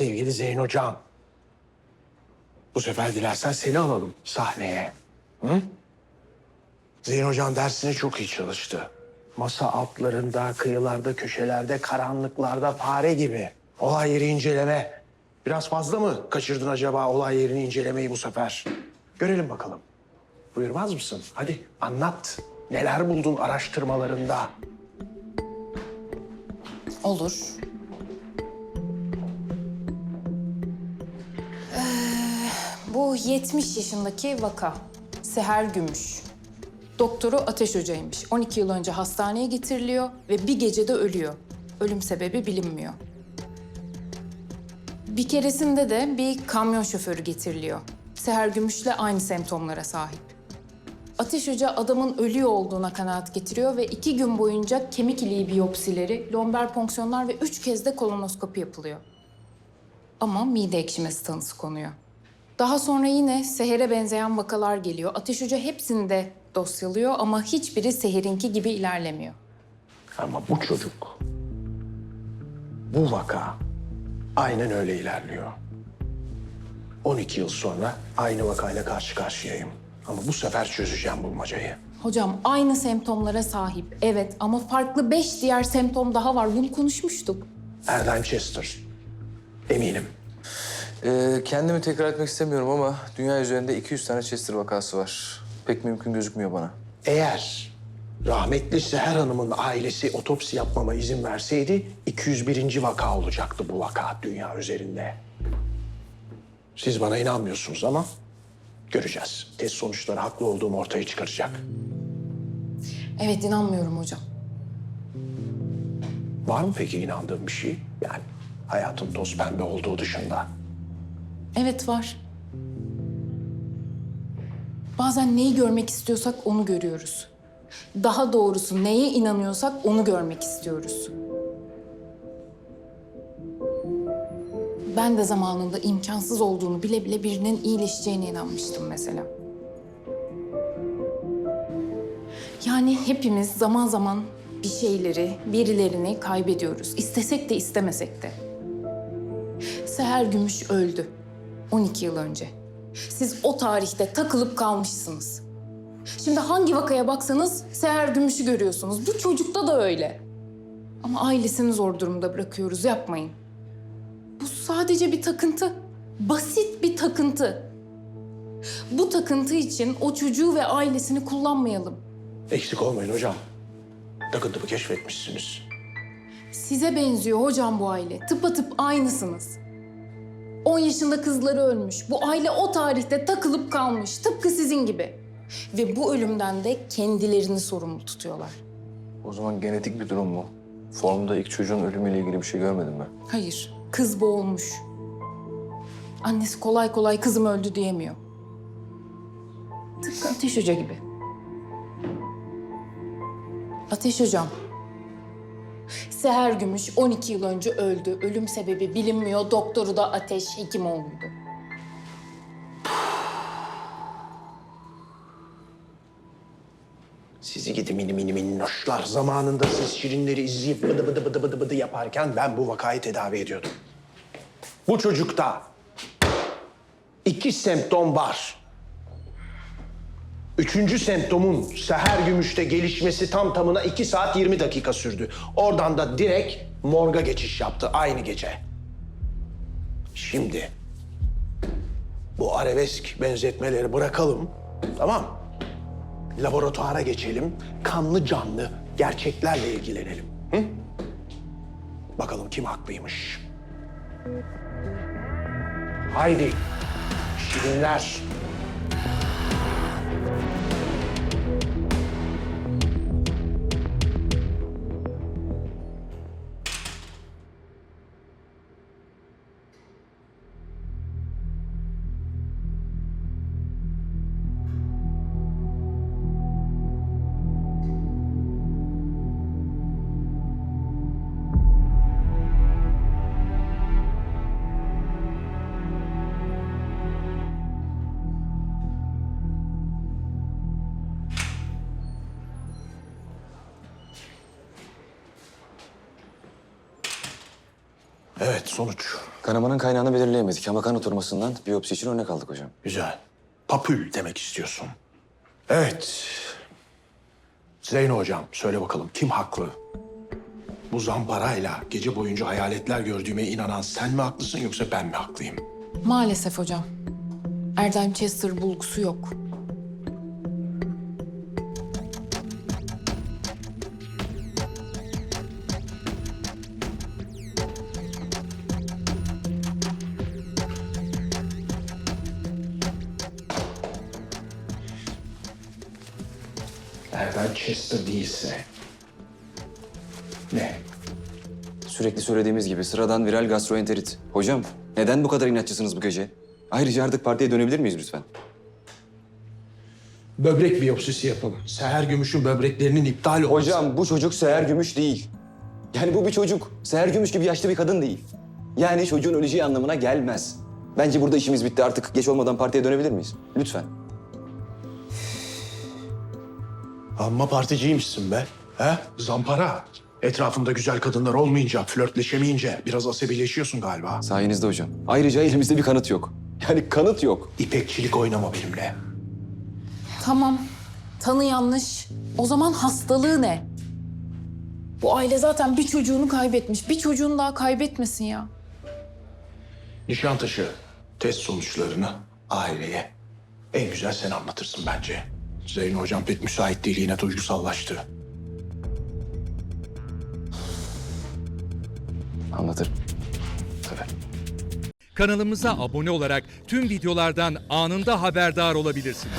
sevgili Zeyno Can. Bu sefer dilersen seni alalım sahneye. Hı? Zeyno Can dersine çok iyi çalıştı. Masa altlarında, kıyılarda, köşelerde, karanlıklarda fare gibi. Olay yeri inceleme. Biraz fazla mı kaçırdın acaba olay yerini incelemeyi bu sefer? Görelim bakalım. Buyurmaz mısın? Hadi anlat. Neler buldun araştırmalarında? Olur. Bu 70 yaşındaki vaka. Seher Gümüş. Doktoru Ateş Hoca'ymış. 12 yıl önce hastaneye getiriliyor ve bir gecede ölüyor. Ölüm sebebi bilinmiyor. Bir keresinde de bir kamyon şoförü getiriliyor. Seher Gümüş'le aynı semptomlara sahip. Ateş Hoca adamın ölüyor olduğuna kanaat getiriyor ve iki gün boyunca kemik iliği biyopsileri, lomber fonksiyonlar ve üç kez de kolonoskopi yapılıyor. Ama mide ekşimesi tanısı konuyor. Daha sonra yine Seher'e benzeyen vakalar geliyor. Ateş Hoca hepsini de dosyalıyor ama hiçbiri Seher'inki gibi ilerlemiyor. Ama bu çocuk, bu vaka aynen öyle ilerliyor. 12 yıl sonra aynı vakayla karşı karşıyayım. Ama bu sefer çözeceğim bulmacayı. Hocam aynı semptomlara sahip evet ama farklı beş diğer semptom daha var. Bunu konuşmuştuk. Erdheim Chester. Eminim. Ee, kendimi tekrar etmek istemiyorum ama dünya üzerinde 200 tane Chester vakası var. Pek mümkün gözükmüyor bana. Eğer rahmetli Seher Hanım'ın ailesi otopsi yapmama izin verseydi 201. vaka olacaktı bu vaka dünya üzerinde. Siz bana inanmıyorsunuz ama göreceğiz. Test sonuçları haklı olduğum ortaya çıkaracak. Evet inanmıyorum hocam. Var mı peki inandığın bir şey? Yani hayatın toz pembe olduğu dışında. Evet var. Bazen neyi görmek istiyorsak onu görüyoruz. Daha doğrusu neye inanıyorsak onu görmek istiyoruz. Ben de zamanında imkansız olduğunu bile bile birinin iyileşeceğine inanmıştım mesela. Yani hepimiz zaman zaman bir şeyleri, birilerini kaybediyoruz. İstesek de istemesek de. Seher Gümüş öldü. 12 yıl önce. Siz o tarihte takılıp kalmışsınız. Şimdi hangi vakaya baksanız Seher Gümüş'ü görüyorsunuz. Bu çocukta da öyle. Ama ailesini zor durumda bırakıyoruz, yapmayın. Bu sadece bir takıntı. Basit bir takıntı. Bu takıntı için o çocuğu ve ailesini kullanmayalım. Eksik olmayın hocam. Takıntımı keşfetmişsiniz. Size benziyor hocam bu aile. Tıpatıp aynısınız. 10 yaşında kızları ölmüş. Bu aile o tarihte takılıp kalmış. Tıpkı sizin gibi. Ve bu ölümden de kendilerini sorumlu tutuyorlar. O zaman genetik bir durum mu? Formda ilk çocuğun ölümüyle ilgili bir şey görmedim ben. Hayır, kız boğulmuş. Annesi kolay kolay kızım öldü diyemiyor. Tıpkı Ateş Hoca gibi. Ateş Hocam. Seher Gümüş 12 yıl önce öldü. Ölüm sebebi bilinmiyor. Doktoru da Ateş Hekimoğlu'ydu. Sizi gidi mini mini minnoşlar. Zamanında siz şirinleri izleyip bıdı bıdı bıdı bıdı bıdı yaparken ben bu vakayı tedavi ediyordum. Bu çocukta iki semptom var. Üçüncü semptomun seher gümüşte gelişmesi tam tamına iki saat 20 dakika sürdü. Oradan da direkt morga geçiş yaptı aynı gece. Şimdi bu arabesk benzetmeleri bırakalım. Tamam laboratuvara geçelim. Kanlı canlı gerçeklerle ilgilenelim. Hı? Bakalım kim haklıymış. Haydi. Şirinler. Evet sonuç. Kanamanın kaynağını belirleyemedik ama kan oturmasından biyopsi için örnek aldık hocam. Güzel. Papül demek istiyorsun. Evet. Zeyno hocam söyle bakalım kim haklı? Bu zamparayla gece boyunca hayaletler gördüğüme inanan sen mi haklısın yoksa ben mi haklıyım? Maalesef hocam. Erdem Chester bulgusu yok. Chester değilse... Ne? Sürekli söylediğimiz gibi sıradan viral gastroenterit. Hocam neden bu kadar inatçısınız bu gece? Ayrıca artık partiye dönebilir miyiz lütfen? Böbrek biyopsisi yapalım. Seher Gümüş'ün böbreklerinin iptal olması... Hocam bu çocuk Seher Gümüş değil. Yani bu bir çocuk. Seher Gümüş gibi yaşlı bir kadın değil. Yani çocuğun öleceği anlamına gelmez. Bence burada işimiz bitti. Artık geç olmadan partiye dönebilir miyiz? Lütfen. Amma particiymişsin be. He? Zampara. Etrafında güzel kadınlar olmayınca, flörtleşemeyince biraz asabileşiyorsun galiba. Sayenizde hocam. Ayrıca elimizde bir kanıt yok. Yani kanıt yok. İpekçilik oynama benimle. Tamam. Tanı yanlış. O zaman hastalığı ne? Bu aile zaten bir çocuğunu kaybetmiş. Bir çocuğunu daha kaybetmesin ya. Nişantaşı test sonuçlarını aileye en güzel sen anlatırsın bence. Zeyno hocam pek müsait değil yine duygusallaştı. Anlatırım. Tabii. Kanalımıza abone olarak tüm videolardan anında haberdar olabilirsiniz.